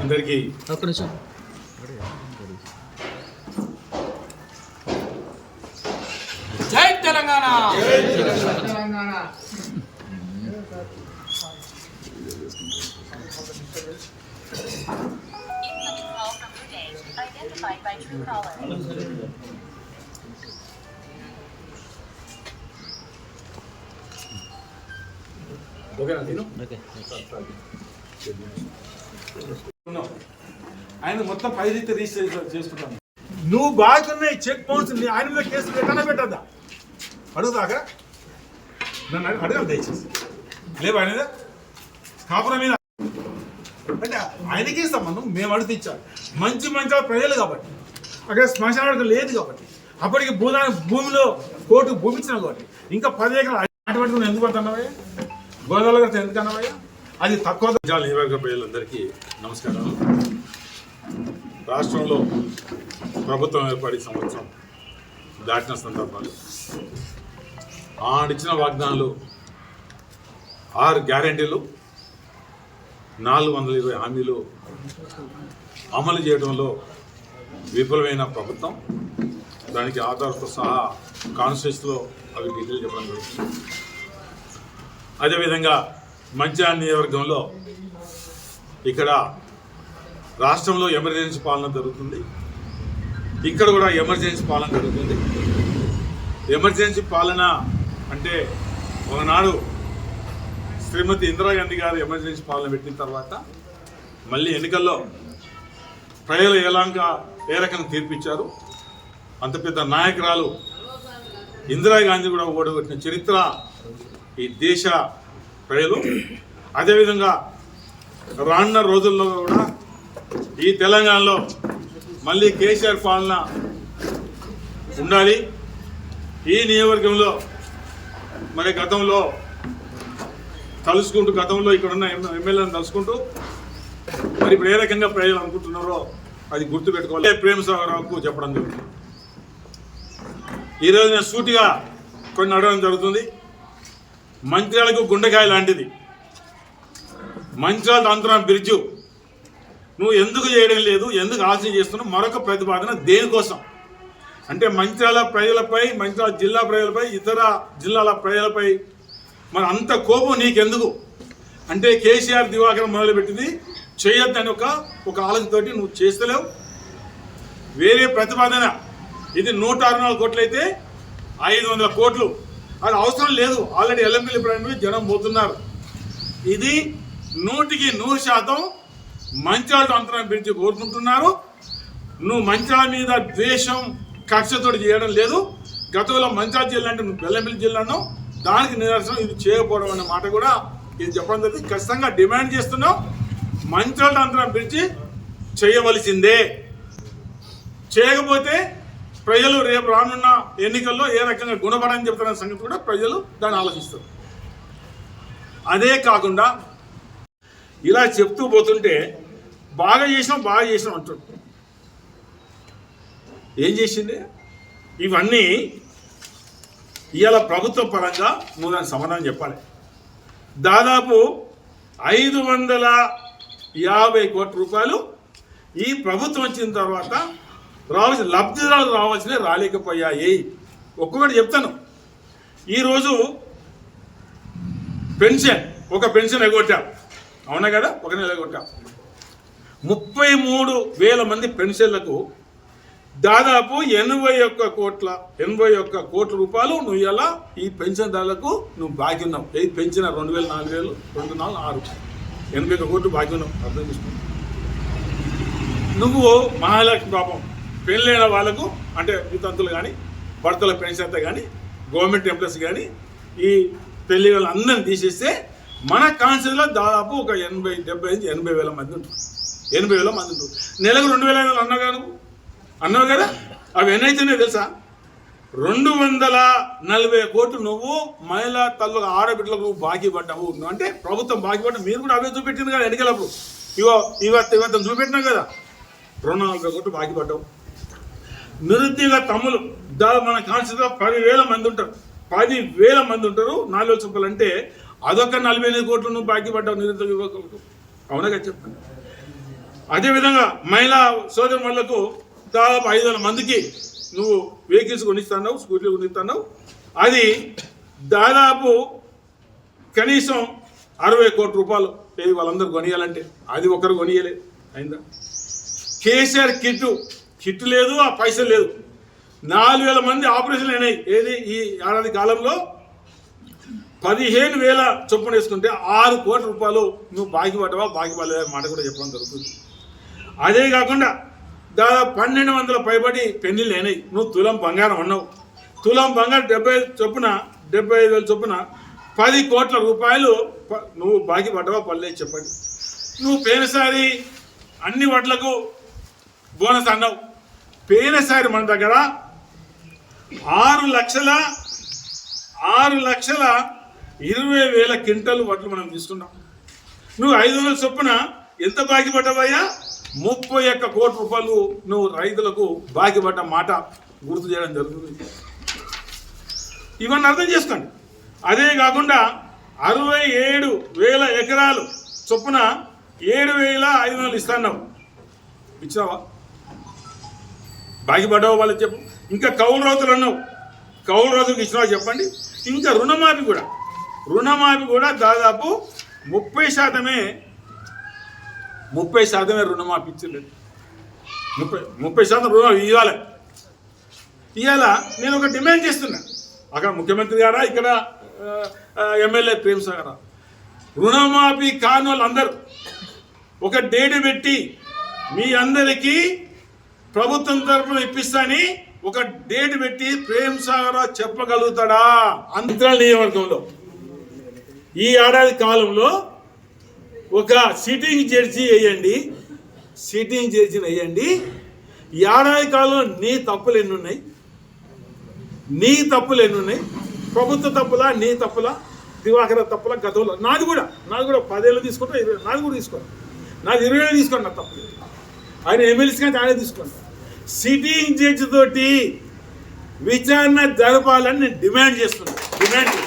అందరికీ ఒక్క నిమిషం. జై Telangana! Incoming call from Uday, identified by Truecaller. ఓకేనా తిను ఆయన మొత్తం పది రీతి రిజిస్టర్ చేసుకుంటాను. నువ్వు బాగున్నాయి చెక్ పౌంట్స్ ఆయన మీద కేసు పెట్టానా పెట్టద్దా? అడుగుదాకా నన్ను అడగ- అడగాలి దయచేసి. లేవు ఆయన మీద? కాపురం మీద? అంటే ఆయనకే సంబంధం మేము అడిగితే మంచి మంచి ప్రజలు కాబట్టి. అక్కడ శ్మశానం లేదు కాబట్టి. అప్పటికి భూదా భూమిలో కోర్టు భూమించిన కాబట్టి. ఇంకా పది ఎకరాలు అటువంటి ఎందుకు పడుతున్నావయ్యా? గోదావరి గారు ఎందుకు అన్నావయ్యా అది తక్కువ జిల్లా నియోజకవర్గ ప్రజలందరికీ నమస్కారం. రాష్ట్రంలో ప్రభుత్వం ఏర్పడి సంవత్సరం దాటిన సందర్భాలు. ఆడిచ్చిన వాగ్దానాలు ఆరు గ్యారంటీలు నాలుగు వందల ఇరవై హామీలు అమలు చేయడంలో విఫలమైన ప్రభుత్వం. దానికి ఆధార్తో సహా కాన్స్టిట్యూన్స్లో అవి డీటెయిల్ చెప్పడం జరుగుతుంది. అదేవిధంగా మంచిర్యాల నియోజకవర్గంలో ఇక్కడ రాష్ట్రంలో ఎమర్జెన్సీ పాలన జరుగుతుంది. ఇక్కడ కూడా ఎమర్జెన్సీ పాలన జరుగుతుంది. ఎమర్జెన్సీ పాలన అంటే ఒకనాడు శ్రీమతి ఇందిరాగాంధీ గారు ఎమర్జెన్సీ పాలన పెట్టిన తర్వాత మళ్ళీ ఎన్నికల్లో ప్రజలు ఎలాంక ఏ రకంగా తీర్పిచ్చారు? అంత పెద్ద నాయకురాలు ఇందిరాగాంధీ కూడా ఓడగొట్టిన చరిత్ర ఈ దేశ ప్రజలు. అదేవిధంగా రానున్న రోజుల్లో కూడా ఈ తెలంగాణలో మళ్ళీ కేసీఆర్ పాలన ఉండాలి. ఈ నియోజకవర్గంలో మరి గతంలో కలుసుకుంటూ గతంలో ఇక్కడ ఉన్న ఎమ్మెల్యేలను కలుసుకుంటూ మరి ఇప్పుడు ఏ రకంగా ప్రజలు అనుకుంటున్నారో అది గుర్తుపెట్టుకోవాలి ప్రేమ సాగరావుకు చెప్పడం జరుగుతుంది. ఈరోజు నేను సూటిగా కొన్ని అడగడం జరుగుతుంది. మంత్రాలకు గుండెకాయ లాంటిది. మంత్రాల అంతరం బ్రిడ్జు. నువ్వు ఎందుకు చేయడం లేదు? ఎందుకు ఆలోచన చేస్తున్నావు? మరొక ప్రతిపాదన దేనికోసం? అంటే మంత్రాల ప్రజలపై మంత్రాల జిల్లా ప్రజలపై ఇతర జిల్లాల ప్రజలపై మరి అంత కోపం నీకెందుకు? అంటే కేసీఆర్ దివాకరం మొదలుపెట్టింది చేయొద్దని ఒక ఒక ఆలోచనతోటి నువ్వు చేస్తలేవు. వేరే ప్రతిపాదన. ఇది నూట అరవై నాలుగు కోట్లు అయితే ఐదు వందల కోట్లు. అది అవసరం లేదు. ఆల్రెడీ ఎల్ఎంపల్లి ప్రయాణం జనం పోతున్నారు. ఇది నూటికి నూరు శాతం మంచాల అంతరం పెంచి కోరుకుంటున్నారు. నువ్వు మంచాల మీద ద్వేషం కక్షతో చేయడం లేదు. గతంలో మంచాల జిల్లా అంటే నువ్వు బెల్లంపల్లి జిల్లాను దానికి నిదర్శనం ఇది చేయకపోవడం అనే మాట కూడా ఇది చెప్పడం జరిగింది. ఖచ్చితంగా డిమాండ్ చేస్తున్నాం. మంత్రులను అంతరం పిలిచి చేయవలసిందే. చేయకపోతే ప్రజలు రేపు రానున్న ఎన్నికల్లో ఏ రకంగా గుణపడని చెప్తున్న సంగతి కూడా ప్రజలు దాన్ని ఆలోచిస్తారు. అదే కాకుండా ఇలా చెప్తూ పోతుంటే బాగా చేసినాం బాగా చేసినాం అంటాడు ఏం చేసింది? ఇవన్నీ ఇవాళ ప్రభుత్వ పరంగా నువ్వు దానికి సమాధానం చెప్పాలి. దాదాపు ఐదు వందల యాభై కోట్ల రూపాయలు ఈ ప్రభుత్వం వచ్చిన తర్వాత రావాల్సిన లబ్ధిదారులు రావాల్సినవి రాలేకపోయాయి. ఒక్కొక్కటి చెప్తాను. ఈరోజు పెన్షన్ ఒక పెన్షన్ ఎగొట్టాం అవునా కదా? ఒక నెల ఎగొట్టాం ముప్పై మూడు వేల మంది పెన్షన్లకు దాదాపు ఎనభై ఒక్క కోట్ల ఎనభై ఒక్క కోట్ల రూపాయలు నువ్వు ఇలా ఈ పెన్షన్దారులకు నువ్వు బాకీ ఉన్నావు ఏది పెంచిన రెండు వేల నాలుగు వేలు రెండు నాలుగు ఆరు. ఎనభై ఒక్క కోట్లు బాకీ ఉన్నావు అర్థం చేసుకో. నువ్వు మహాలక్ష్మి పాపం. పెళ్ళైన వాళ్ళకు అంటే వితంతులు కానీ భర్తల పెన్షన్ కానీ గవర్నమెంట్ ఎంప్లాయీస్ కానీ ఈ పెళ్ళి వాళ్ళందరినీ తీసేస్తే మన కాన్స్టిట్యూన్లో దాదాపు ఒక ఎనభై డెబ్బై నుంచి ఎనభై వేల మంది ఉంటారు. ఎనభై వేల మంది ఉంటారు. నెలకు రెండు వేల ఐదు వందలు అన్నావు అన్నావు కదా? అవి ఎన్నైతున్నాయో తెలుసా? రెండు వందల నలభై కోట్లు నువ్వు మహిళా తల్లు ఆడబిడ్డలకు నువ్వు బాకీ పడ్డావు. నువ్వు అంటే ప్రభుత్వం బాకీ పడ్డా మీరు కూడా అవే చూపెట్టింది కదా ఎన్నికలప్పుడు. ఇగో ఇవత్ ఇవత్తం చూపెట్టినాం కదా. రెండు నలభై కోట్లు బాకీ పడ్డావు. నిరుద్యోగ తమ్ములు దాదాపు మన కాన్స్టిట్యూట్ పదివేల మంది ఉంటారు. పదివేల మంది ఉంటారు. నాలుగు వేల అంటే అదొక నలభై ఎనిమిది కోట్లు నువ్వు బాకీ పడ్డావు నిరుద్యోగ యువకులకు. అవునగా చెప్పండి? అదేవిధంగా మహిళా సోదరులకు దాదాపు ఐదు వేల మందికి నువ్వు వెహికల్స్ కొనిస్తున్నావు స్కూటీలు కొనిస్తున్నావు. అది దాదాపు కనీసం అరవై కోట్ల రూపాయలు. ఏది వాళ్ళందరూ కొనియాలంటే అది ఒకరు కొనియలే. అయిందా? కేసీఆర్ కిట్ కిట్ లేదు ఆ పైసలు లేదు నాలుగు వేల మంది ఆపరేషన్లు అయినాయి. ఏది? ఈ ఏడాది కాలంలో పదిహేను వేల చొప్పున వేసుకుంటే ఆరు కోట్ల రూపాయలు నువ్వు బాకీ పడ్డవా? బాకీ పడలేదా? మాట కూడా చెప్పడం జరుగుతుంది. అదే కాకుండా దాదాపు పన్నెండు వందల పైబడి పెళ్ళిళ్ళు అయినాయి. నువ్వు తులం బంగారం అన్నావు. తులం బంగారం డెబ్బై చొప్పున డెబ్బై ఐదు వేల చొప్పున పది కోట్ల రూపాయలు నువ్వు బాకీ పడ్డవా పర్లేదు చెప్పండి. నువ్వు పేనసారి అన్ని వడ్లకు బోనస్ అన్నావు. పేనసారి మన దగ్గర ఆరు లక్షల ఆరు లక్షల ఇరవై వేల క్వింటల్ వడ్లు మనం తీసుకున్నాం. నువ్వు ఐదు వందల చొప్పున ఎంత బాకీ పడ్డావయ్యా? ముప్పై ఒక్క కోటి రూపాయలు నువ్వు రైతులకు బాకీ పడ్డ మాట గుర్తు చేయడం జరుగుతుంది. ఇవన్నీ అర్థం చేసుకోండి. అదే కాకుండా అరవై ఏడు వేల ఎకరాలు చొప్పున ఏడు వేల ఐదు వందలు ఇస్తాన్నావు. ఇచ్చినావా? బాకీ పడ్డావు వాళ్ళకి చెప్పు. ఇంకా కౌలు రోజులు అన్నావు. కౌలు రోజులకు ఇచ్చినావు చెప్పండి. ఇంకా రుణమాఫీ కూడా. రుణమాఫీ కూడా దాదాపు ముప్పై శాతమే ముప్పై శాతమే రుణమాఫీ ముప్పై ముప్పై శాతం రుణం ఇవ్వాలి ఇవాళ నేను ఒక డిమాండ్ చేస్తున్నా. అక్కడ ముఖ్యమంత్రి గారా ఇక్కడ ఎమ్మెల్యే ప్రేమ్ సాగరా రుణమాఫీ కాని వాళ్ళందరూ ఒక డేట్ పెట్టి మీ అందరికీ ప్రభుత్వం తరఫున ఇప్పిస్తాని ఒక డేట్ పెట్టి ప్రేమ్ సాగరా చెప్పగలుగుతాడా? అంతరాల నియోజకవర్గంలో ఈ ఏడాది కాలంలో ఒక సిట్టింగ్ జడ్జి వేయండి. సిట్టింగ్ జడ్జిని వేయండి. ఏడాది కాలంలో నీ తప్పులు ఎన్ని ఉన్నాయి నీ తప్పులు ఎన్ని ఉన్నాయి ప్రభుత్వ తప్పులా నీ తప్పులా దివాకర తప్పులా గతంలో? నాది కూడా. నాది కూడా పదేళ్ళు తీసుకుంటా ఇరవై నాది కూడా తీసుకోండి నాది ఇరవై ఏళ్ళు తీసుకోండి నా తప్పు. ఆయన ఎమ్మెల్సీ కానీ ఆయన తీసుకోండి సిట్టింగ్ జడ్జి తోటి విచారణ జరపాలని నేను డిమాండ్ చేస్తున్నాను డిమాండ్